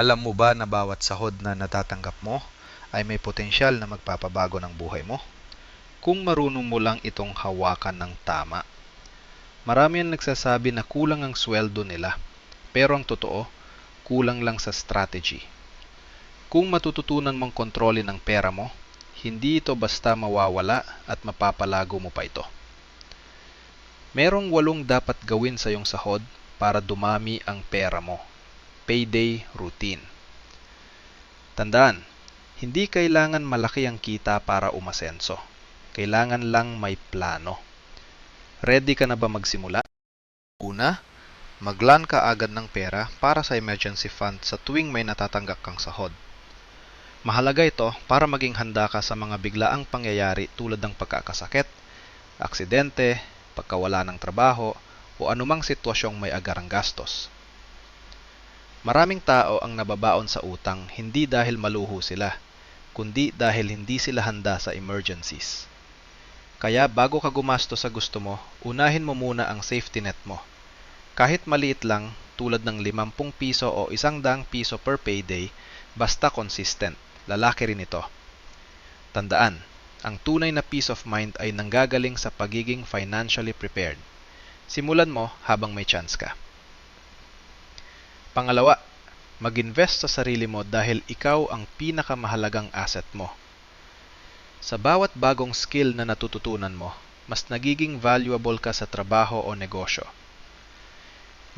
Alam mo ba na bawat sahod na natatanggap mo ay may potensyal na magpapabago ng buhay mo? Kung marunong mo lang itong hawakan ng tama. Marami ang nagsasabi na kulang ang sweldo nila, pero ang totoo, kulang lang sa strategy. Kung matututunan mong kontrolin ang pera mo, hindi ito basta mawawala at mapapalago mo pa ito. Merong walong dapat gawin sa iyong sahod para dumami ang pera mo. Payday routine. Tandaan, hindi kailangan malaki ang kita para umasenso. Kailangan lang may plano. Ready ka na ba magsimula? Una, maglan ka agad ng pera para sa emergency fund sa tuwing may natatanggap kang sahod. Mahalaga ito para maging handa ka sa mga biglaang pangyayari tulad ng pagkakasakit, aksidente, pagkawala ng trabaho, o anumang sitwasyong may agarang gastos. Maraming tao ang nababaon sa utang hindi dahil maluho sila, kundi dahil hindi sila handa sa emergencies. Kaya bago ka gumasto sa gusto mo, unahin mo muna ang safety net mo. Kahit maliit lang, tulad ng 50 piso o 100 piso per payday, basta consistent, lalaki rin ito. Tandaan, ang tunay na peace of mind ay nanggagaling sa pagiging financially prepared. Simulan mo habang may chance ka. Pangalawa, mag-invest sa sarili mo dahil ikaw ang pinakamahalagang asset mo. Sa bawat bagong skill na natututunan mo, mas nagiging valuable ka sa trabaho o negosyo.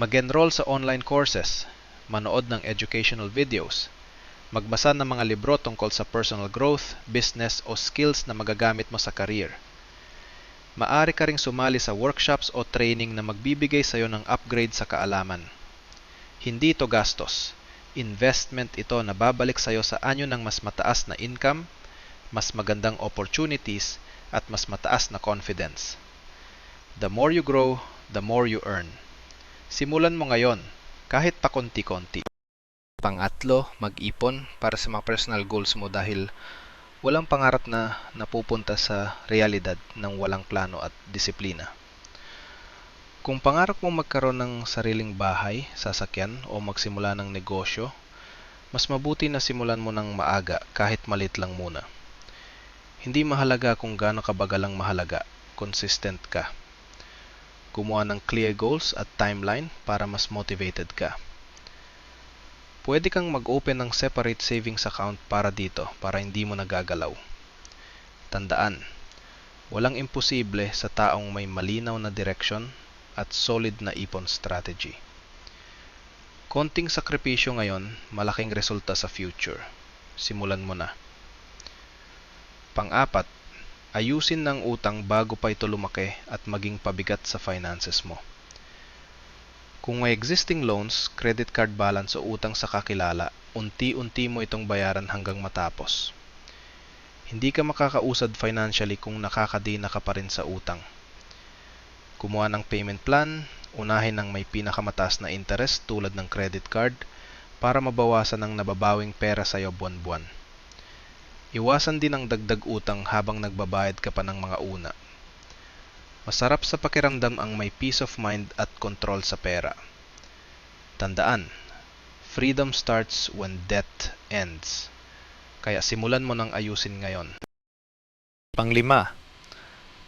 Mag-enroll sa online courses, manood ng educational videos, magbasa ng mga libro tungkol sa personal growth, business o skills na magagamit mo sa career. Maari ka ring sumali sa workshops o training na magbibigay sa iyo ng upgrade sa kaalaman. Hindi ito gastos. Investment ito na babalik sa iyo sa anyo ng mas mataas na income, mas magandang opportunities, at mas mataas na confidence. The more you grow, the more you earn. Simulan mo ngayon, kahit pa konti-konti. Pangatlo, mag-ipon para sa mga personal goals mo dahil walang pangarap na napupunta sa realidad ng walang plano at disiplina. Kung pangarap mo magkaroon ng sariling bahay, sasakyan o magsimula ng negosyo, mas mabuti na simulan mo ng maaga kahit malit lang muna. Hindi mahalaga kung gaano kabagalang mahalaga, consistent ka. Gumawa ng clear goals at timeline para mas motivated ka. Pwede kang mag-open ng separate savings account para dito para hindi mo nagagalaw. Tandaan, walang imposible sa taong may malinaw na direksyon at solid na ipon strategy. Konting sakripisyo ngayon, malaking resulta sa future. Simulan mo na. Pang-apat, ayusin ng utang bago pa ito lumaki at maging pabigat sa finances mo. Kung may existing loans, credit card balance o utang sa kakilala, unti-unti mo itong bayaran hanggang matapos. Hindi ka makakausad financially kung nakakadina ka pa rin sa utang. Kumuha ng payment plan, unahin ng may pinakamataas na interest tulad ng credit card para mabawasan ang nababawing pera sa iyo buwan-buwan. Iwasan din ang dagdag utang habang nagbabayad ka pa ng mga una. Masarap sa pakiramdam ang may peace of mind at control sa pera. Tandaan, freedom starts when debt ends. Kaya simulan mo nang ayusin ngayon. Panglima,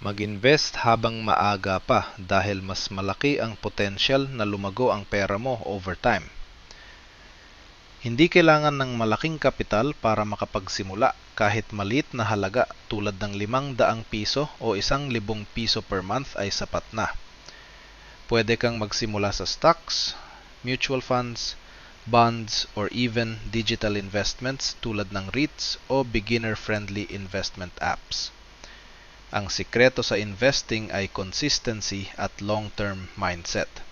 mag-invest habang maaga pa dahil mas malaki ang potensyal na lumago ang pera mo over time. Hindi kailangan ng malaking kapital para makapagsimula kahit maliit na halaga tulad ng limang daang piso o isang libong piso per month ay sapat na. Pwede kang magsimula sa stocks, mutual funds, bonds, or even digital investments tulad ng REITs o beginner-friendly investment apps. Ang sikreto sa investing ay consistency at long-term mindset.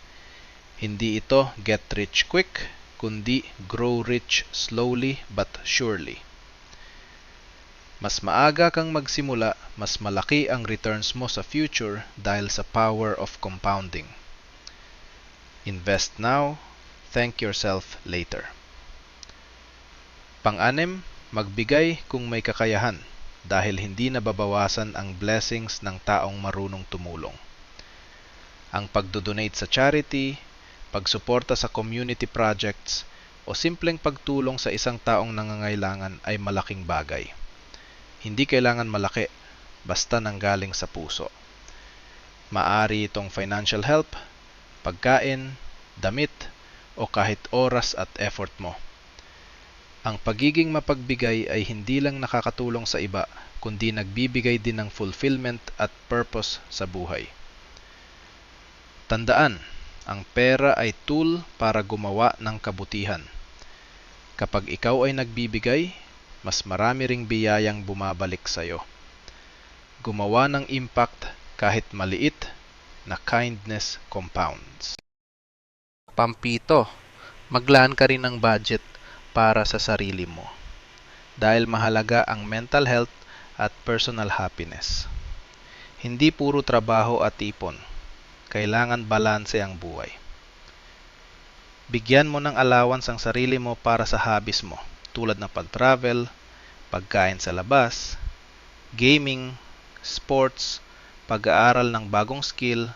Hindi ito get rich quick, kundi grow rich slowly but surely. Mas maaga kang magsimula, mas malaki ang returns mo sa future dahil sa power of compounding. Invest now, thank yourself later. Pang-anim, magbigay kung may kakayahan dahil hindi nababawasan ang blessings ng taong marunong tumulong. Ang pagdodonate sa charity, pagsuporta sa community projects, o simpleng pagtulong sa isang taong nangangailangan ay malaking bagay. Hindi kailangan malaki, basta nanggaling sa puso. Maari itong financial help, pagkain, damit, o kahit oras at effort mo. Ang pagiging mapagbigay ay hindi lang nakakatulong sa iba, kundi nagbibigay din ng fulfillment at purpose sa buhay. Tandaan, ang pera ay tool para gumawa ng kabutihan. Kapag ikaw ay nagbibigay, mas marami ring biyayang bumabalik sa iyo. Gumawa ng impact kahit maliit na kindness compounds. Pampito, maglaan ka rin ng budget para sa sarili mo. Dahil mahalaga ang mental health at personal happiness. Hindi puro trabaho at ipon. Kailangan balanse ang buhay. Bigyan mo ng allowance ang sarili mo para sa hobbies mo, tulad ng pag-travel, pagkain sa labas, gaming, sports, pag-aaral ng bagong skill,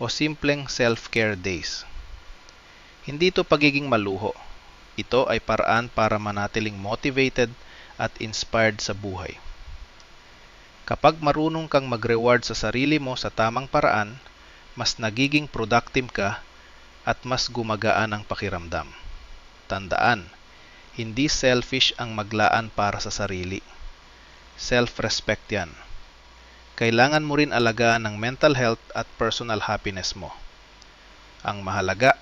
o simpleng self-care days. Hindi ito pagiging maluho. Ito ay paraan para manatiling motivated at inspired sa buhay. Kapag marunong kang mag-reward sa sarili mo sa tamang paraan, mas nagiging productive ka at mas gumagaan ang pakiramdam. Tandaan, hindi selfish ang maglaan para sa sarili. Self-respect yan. Kailangan mo rin alagaan ng mental health at personal happiness mo. Ang mahalaga,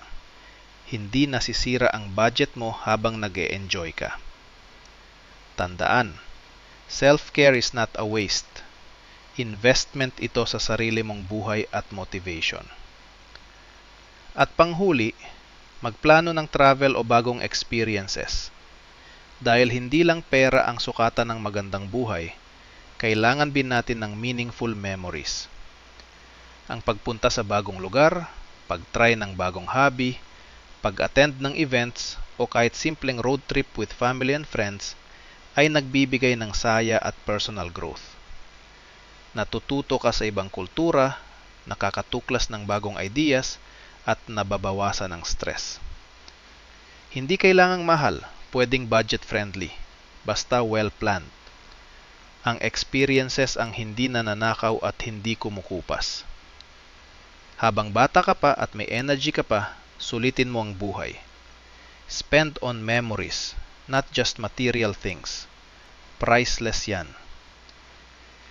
hindi nasisira ang budget mo habang nag -e enjoy ka. Tandaan, self-care is not a waste. Investment ito sa sarili mong buhay at motivation. At panghuli, magplano ng travel o bagong experiences. Dahil hindi lang pera ang sukatan ng magandang buhay, kailangan din natin ng meaningful memories. Ang pagpunta sa bagong lugar, pag-try ng bagong hobby, pag-attend ng events, o kahit simpleng road trip with family and friends ay nagbibigay ng saya at personal growth. Natututo ka sa ibang kultura, nakakatuklas ng bagong ideas, at nababawasan ng stress. Hindi kailangang mahal, pwedeng budget friendly, basta well planned. Ang experiences ang hindi nananakaw at hindi kumukupas. Habang bata ka pa at may energy ka pa, sulitin mo ang buhay. Spend on memories, not just material things. Priceless yan.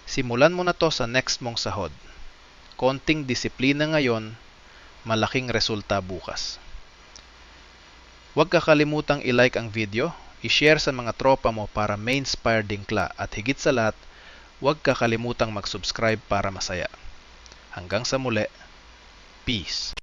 Simulan mo na to sa next mong sahod. Konting disiplina ngayon, malaking resulta bukas. Huwag kakalimutang i-like ang video, i-share sa mga tropa mo para may inspire dingkla at higit sa lahat, huwag kakalimutang mag-subscribe para masaya. Hanggang sa muli, peace!